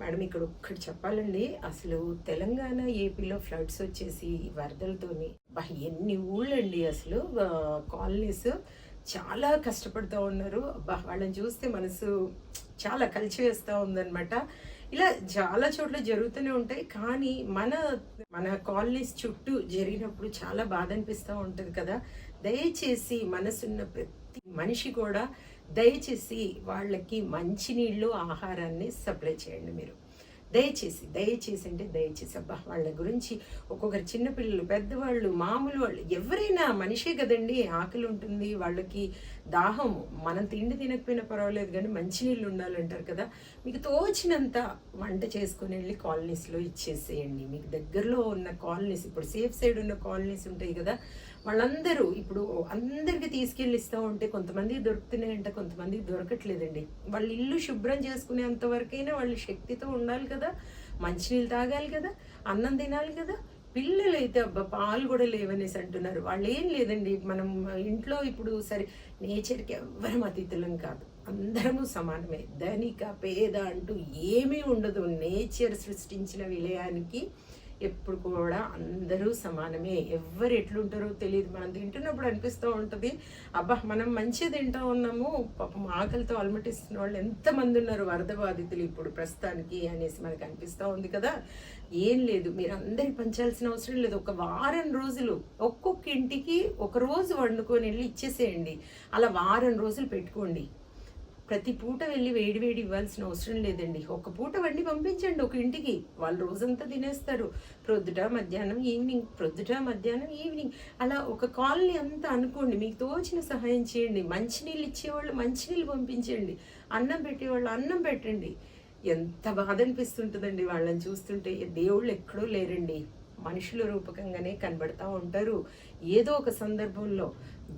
Madam ఇక్కడ ఒక్కటి చెప్పాలండి. అసలు తెలంగాణ ఏపీలో ఫ్లడ్స్ వచ్చేసి వరదలతోని ఎన్ని ఊళ్ళండి అసలు. కాలనీస్ చాలా కష్టపడుతూ ఉన్నారు. అబ్బా వాళ్ళని చూస్తే మనసు చాలా కలిచివేస్తూ ఉందన్నమాట. ఇలా చాలా చోట్ల జరుగుతూనే ఉంటాయి. కానీ మన మన కాలనీస్ చుట్టూ జరిగినప్పుడు చాలా బాధ అనిపిస్తూ ఉంటుంది కదా. దయచేసి మనసున్న ప్రతి మనిషి కూడా దయచేసి వాళ్ళకి మంచినీళ్ళు ఆహారాన్ని సప్లై చేయండి మీరు. దయచేసి దయచేసి అంటే దయచేసి అబ్బా వాళ్ళ గురించి ఒక్కొక్కరు చిన్నపిల్లలు పెద్దవాళ్ళు మామూలు వాళ్ళు ఎవరైనా మనిషే కదండి ఆకలి ఉంటుంది వాళ్ళకి దాహం మనం తిండి తినకపోయినా పర్వాలేదు కానీ మంచినీళ్ళు ఉండాలంటారు కదా మీకు తోచినంత వంట చేసుకుని వెళ్ళి కాలనీస్లో ఇచ్చేసేయండి. మీకు దగ్గరలో ఉన్న కాలనీస్ ఇప్పుడు సేఫ్ సైడ్ ఉన్న కాలనీస్ ఉంటాయి కదా వాళ్ళందరూ ఇప్పుడు అందరికి తీసుకెళ్ళి ఇస్తూ ఉంటే కొంతమంది దొరుకుతున్నాయంటే కొంతమంది దొరకట్లేదండి. వాళ్ళ ఇల్లు శుభ్రం చేసుకునేంత వరకైనా వాళ్ళు శక్తితో ఉండాలి కదా మంచినీళ్ళు తాగాలి కదా అన్నం తినాలి కదా. పిల్లలు అయితే అబ్బా పాలు కూడా లేవనేసి అంటున్నారు. వాళ్ళు ఏం లేదండి మనం ఇంట్లో ఇప్పుడు సరే నేచర్కి ఎవ్వరం అతిథులం కాదు. అందరము సమానమే. ధనిక పేద అంటూ ఏమీ ఉండదు. నేచర్ సృష్టించిన విలయానికి ఎప్పుడు కూడా అందరూ సమానమే. ఎవరు ఎట్లుంటారో తెలియదు. మనం తింటున్నప్పుడు అనిపిస్తూ ఉంటుంది అబ్బా మనం మంచిగా తింటూ ఉన్నాము పాపం ఆకలితో అలమటిస్తున్న వాళ్ళు ఎంతమంది ఉన్నారు వరద బాధితులు ఇప్పుడు ప్రస్తుతానికి అనేసి మనకు అనిపిస్తూ ఉంది కదా. ఏం లేదు మీరు అందరికి పంచాల్సిన అవసరం లేదు. ఒక వారం రోజులు ఒక్కొక్క ఇంటికి ఒక రోజు వండుకొని వెళ్ళి ఇచ్చేసేయండి. అలా వారం రోజులు పెట్టుకోండి. ప్రతి పూట వెళ్ళి వేడి వేడి ఇవ్వాల్సిన అవసరం లేదండి. ఒక పూట వండి పంపించండి ఒక ఇంటికి. వాళ్ళు రోజంతా తినేస్తారు. ప్రొద్దుట మధ్యాహ్నం ఈవినింగ్ ప్రొద్దుట మధ్యాహ్నం ఈవినింగ్. అలా ఒక కాలనీ అంతా అనుకోండి. మీకు తోచిన సహాయం చేయండి. మంచినీళ్ళు ఇచ్చేవాళ్ళు మంచినీళ్ళు పంపించండి. అన్నం పెట్టేవాళ్ళు అన్నం పెట్టండి. ఎంత బాధ అనిపిస్తుంటుందండి వాళ్ళని చూస్తుంటే. దేవుళ్ళు ఎక్కడో లేరండి. మనుషుల రూపకంగానే కనబడతా ఉంటారు. ఏదో ఒక సందర్భంలో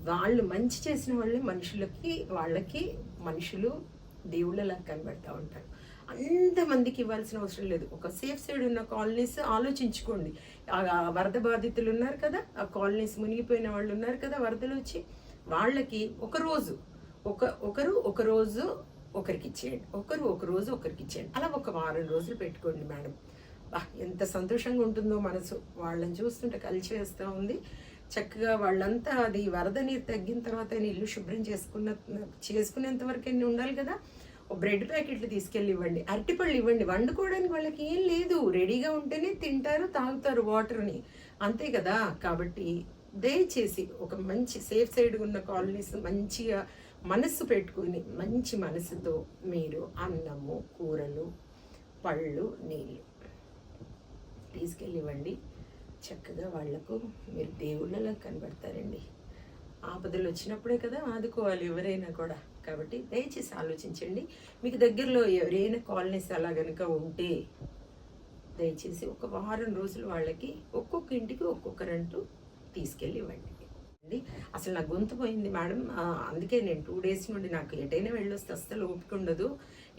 వాళ్ళు మంచి చేసిన వాళ్ళే మనుషులకి వాళ్ళకి మనుషులు దేవుళ్ళలా కనబడతా ఉంటారు. అంతమందికి ఇవ్వాల్సిన అవసరం లేదు. ఒక సేఫ్ సైడ్ ఉన్న కాలనీస్ ఆలోచించుకోండి. వరద బాధితులు ఉన్నారు కదా ఆ కాలనీస్ మునిగిపోయిన వాళ్ళు ఉన్నారు కదా వరదలు వచ్చి వాళ్ళకి ఒకరోజు ఒక ఒకరు ఒక రోజు ఒకరికి ఇచ్చేయండి. ఒకరు ఒక రోజు ఒకరికి ఇచ్చేయండి. అలా ఒక వారం రోజులు పెట్టుకోండి మేడం. ఎంత సంతోషంగా ఉంటుందో మనసు. వాళ్ళని చూస్తుంటే కలిసి వేస్తూ ఉంది. చక్కగా వాళ్ళంతా అది వరద నీరు తగ్గిన తర్వాత ఇల్లు శుభ్రం చేసుకున్న చేసుకునేంత వరకు అన్ని ఉండాలి కదా. ఓ బ్రెడ్ ప్యాకెట్లు తీసుకెళ్ళి ఇవ్వండి. అరటిపళ్ళు ఇవ్వండి. వండుకోవడానికి వాళ్ళకి ఏం లేదు. రెడీగా ఉంటేనే తింటారు తాగుతారు వాటర్ని. అంతే కదా. కాబట్టి దయచేసి ఒక మంచి సేఫ్ సైడ్ ఉన్న కాలనీస్ మంచిగా మనస్సు పెట్టుకుని మంచి మనసుతో మీరు అన్నము కూరలు పళ్ళు నీళ్ళు తీసుకెళ్ళివ్వండి చక్కగా వాళ్ళకు మీరు దేవుళ్ళలా కనబడతారండి. ఆపదలు వచ్చినప్పుడే కదా ఆదుకోవాలి ఎవరైనా కూడా. కాబట్టి దయచేసి ఆలోచించండి. మీకు దగ్గరలో ఎవరైనా కాలనీస్ అలా కనుక ఉంటే దయచేసి ఒక వారం రోజులు వాళ్ళకి ఒక్కొక్క ఇంటికి ఒక్కొక్కరంటూ తీసుకెళ్ళి ఇవ్వండి. అసలు నా గొంతు పోయింది. మేడం అందుకే నేను టూ డేస్ నుండి నాకు ఎటైనా వెళ్ళొస్తే అస్సలు ఓపిక ఉండదు.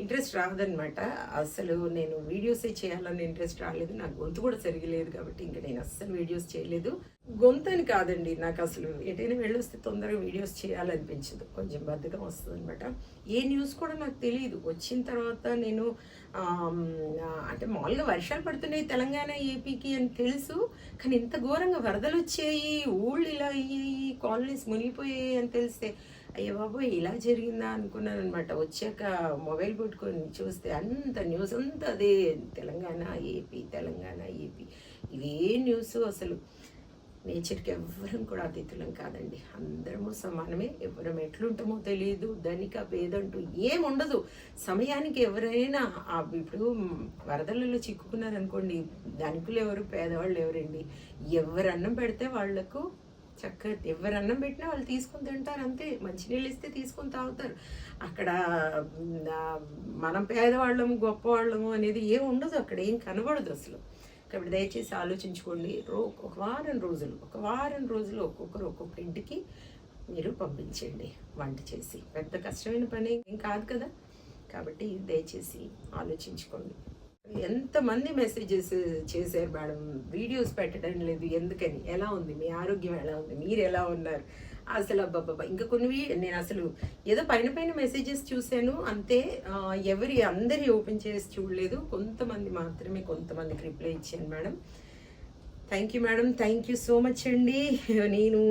ఇంట్రెస్ట్ రాదనమాట అసలు నేను వీడియోసే చేయాలని ఇంట్రెస్ట్ రాలేదు. నాకు గొంతు కూడా సరిగా లేదు కాబట్టి ఇంకా నేను అస్సలు వీడియోస్ చేయలేదు. గొంతని అని కాదండి నాకు అసలు ఎటైనా వెళ్ళొస్తే తొందరగా వీడియోస్ చేయాలనిపించదు. కొంచెం బద్ధకం వస్తుంది అనమాట ఏ న్యూస్ కూడా నాకు తెలియదు వచ్చిన తర్వాత నేను అంటే మామూలుగా వర్షాలు పడుతున్నాయి తెలంగాణ ఏపీకి అని తెలుసు కానీ ఇంత ఘోరంగా వరదలు వచ్చాయి ఊళ్ళు ఇలా అయ్యాయి కాలనీస్ మునిగిపోయాయి అని తెలిస్తే అయ్యో బాబోయ్ ఇలా జరిగిందా అనుకున్నాను అనమాట వచ్చాక మొబైల్ పెట్టుకొని చూస్తే అంత న్యూస్ అంతా అదే తెలంగాణ ఏపీ తెలంగాణ ఏపీ. ఇవే న్యూస్ అసలు. నేచర్కి ఎవ్వరం కూడా అతిథులం కాదండి. అందరము సమానమే. ఎవరం ఎట్లుంటామో తెలియదు ధనిక పేదంటూ ఏం ఉండదు. సమయానికి ఎవరైనా ఇప్పుడు వరదలలో చిక్కుకున్నారనుకోండి ధనికులు ఎవరు పేదవాళ్ళు ఎవరండి? ఎవరు అన్నం పెడితే వాళ్ళకు చక్కగా ఎవరు అన్నం పెట్టినా వాళ్ళు తీసుకొని తింటారు అంతే. మంచినీళ్ళు ఇస్తే తీసుకొని తాగుతారు. అక్కడ మనం పేదవాళ్ళము గొప్పవాళ్ళము అనేది ఏం ఉండదు. అక్కడ ఏం కనబడదు అసలు. కాబట్టి దయచేసి ఆలోచించుకోండి. రో ఒక వారం రోజులు ఒక వారం రోజులు ఒక్కొక్కరు ఒక్కొక్క ఇంటికి మీరు పంపించండి వంట చేసి. పెద్ద కష్టమైన పని ఏం కాదు కదా. కాబట్టి దయచేసి ఆలోచించుకోండి. ఎంతమంది మెసేజెస్ చేశారు మేడం? వీడియోస్ పెట్టడం లేదు ఎందుకని? ఎలా ఉంది? మీ ఆరోగ్యం ఎలా ఉంది? మీరు ఎలా ఉన్నారు? అసలు అబ్బాబ్బా ఇంకా కొన్ని నేను అసలు ఏదో పైన పైన మెసేజెస్ చూశాను అంతే ఎవరి అందరి ఓపెన్ చేసి చూడలేదు. కొంతమంది మాత్రమే కొంతమందికి రిప్లై ఇచ్చాను madam. Thank you madam. Thank you so much అండి. నేను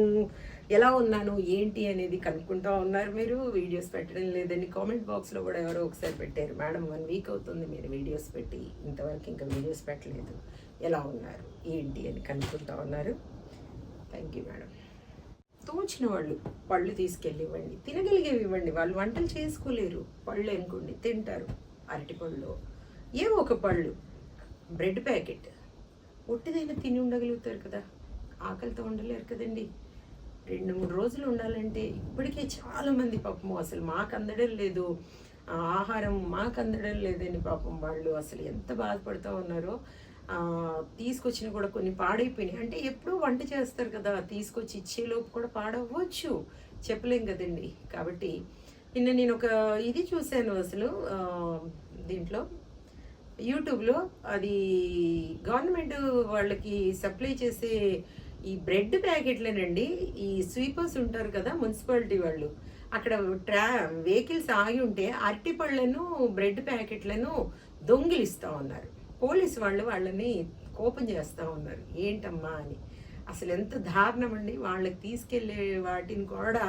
ఎలా ఉన్నాను ఏంటి అనేది కనుక్కుంటా ఉన్నారు మీరు. వీడియోస్ పెట్టడం లేదని కామెంట్ బాక్స్లో కూడా ఎవరో ఒకసారి పెట్టారు. మేడం వన్ వీక్ అవుతుంది మీరు వీడియోస్ పెట్టి ఇంతవరకు ఇంకా వీడియోస్ పెట్టలేదు. ఎలా ఉన్నారు? ఏంటి? అని కనుక్కుంటా ఉన్నారు. థ్యాంక్ యూ మేడం తోచిన వాళ్ళు పళ్ళు తీసుకెళ్ళి ఇవ్వండి తినగలిగేవి ఇవ్వండి వాళ్ళు వంటలు చేసుకోలేరు. పళ్ళు అనుకోండి తింటారు. అరటిపళ్ళు ఏవో ఒక పళ్ళు. Bread packet. ఒట్టిదైనా తిని ఉండగలుగుతారు కదా. ఆకలితో ఉండలేరు కదండి. రెండు మూడు రోజులు ఉండాలంటే ఇప్పటికే చాలామంది పాపం అసలు మాకు అందడం లేదు. ఆహారం మాకు అందడం లేదని పాపం వాళ్ళు అసలు ఎంత బాధపడుతూ ఉన్నారో తీసుకొచ్చిన కూడా కొన్ని పాడైపోయినాయి. అంటే ఎప్పుడూ వంట చేస్తారు కదా తీసుకొచ్చి ఇచ్చేలోపు కూడా పాడవచ్చు చెప్పలేం కదండి. కాబట్టి నిన్న నేను ఒక ఇది చూశాను అసలు దీంట్లో యూట్యూబ్లో అది గవర్నమెంట్ వాళ్ళకి సప్లై చేసే ఈ బ్రెడ్ ప్యాకెట్లేనండి ఈ స్వీపర్స్ ఉంటారు కదా మున్సిపాలిటీ వాళ్ళు అక్కడ ట్రా వెహికల్స్ ఆగి ఉంటే అరటిపళ్ళను బ్రెడ్ ప్యాకెట్లను దొంగిలిస్తూ ఉన్నారు. పోలీసు వాళ్ళు వాళ్ళని కోపం చేస్తూ ఉన్నారు. ఏంటమ్మా అని. అసలు ఎంత దారుణం అండి వాళ్ళకి తీసుకెళ్ళే వాటిని కూడా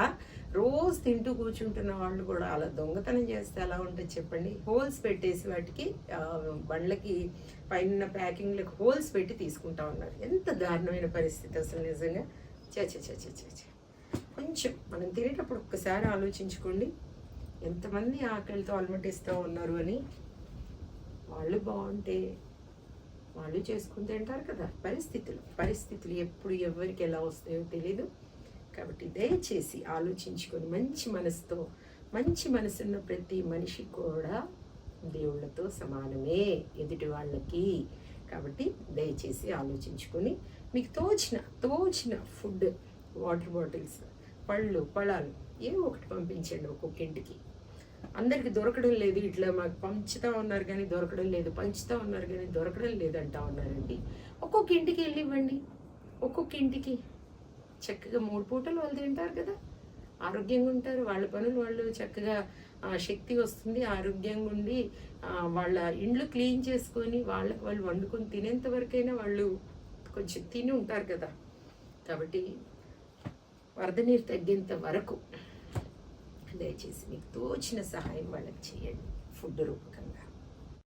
రోజు తింటూ కూర్చుంటున్న వాళ్ళు కూడా అలా దొంగతనం చేస్తే ఎలా ఉంటుంది చెప్పండి? హోల్స్ పెట్టేసి వాటికి బండ్లకి పైన ప్యాకింగ్లకు హోల్స్ పెట్టి తీసుకుంటా ఉన్నారు. ఎంత దారుణమైన పరిస్థితి అసలు నిజంగా. చే చే చే కొంచెం మనం తినేటప్పుడు ఒక్కసారి ఆలోచించుకోండి. ఎంతమంది ఆకలితో అలమటిస్తూ ఉన్నారు అని. వాళ్ళు బాగుంటే వాళ్ళు చేసుకుని తింటారు కదా పరిస్థితులు. పరిస్థితులు ఎప్పుడు ఎవరికి ఎలా వస్తాయో తెలీదు. కాబట్టి దయచేసి ఆలోచించుకొని మంచి మనసుతో మంచి మనసున్న ప్రతి మనిషి కూడా దేవుళ్ళతో సమానమే ఎదుటి వాళ్ళకి. కాబట్టి దయచేసి ఆలోచించుకొని మీకు తోచిన తోచిన ఫుడ్ వాటర్ బాటిల్స్ పళ్ళు పళాలు ఏవో ఒకటి పంపించండి ఒక్కొక్క ఇంటికి. అందరికి దొరకడం లేదు. ఇట్లా మాకు పంచుతా ఉన్నారు కానీ దొరకడం లేదు. పంచుతా ఉన్నారు కానీ దొరకడం లేదు అంటా ఉన్నారండి. ఒక్కొక్క ఇంటికి వెళ్ళి ఇవ్వండి ఒక్కొక్క ఇంటికి. చక్కగా మూడు పూటలు వాళ్ళు తింటారు కదా. ఆరోగ్యంగా ఉంటారు. వాళ్ళ పనులు వాళ్ళు చక్కగా శక్తి వస్తుంది. ఆరోగ్యంగా ఉండి వాళ్ళ ఇండ్లు క్లీన్ చేసుకొని వాళ్ళకి వాళ్ళు వండుకొని తినేంత వరకైనా వాళ్ళు కొంచెం తిని ఉంటారు కదా. కాబట్టి వరద నీరు తగ్గేంత వరకు దయచేసి మీకు తోచిన సహాయం వాళ్ళకి చేయండి. ఫుడ్ రూపకంగా.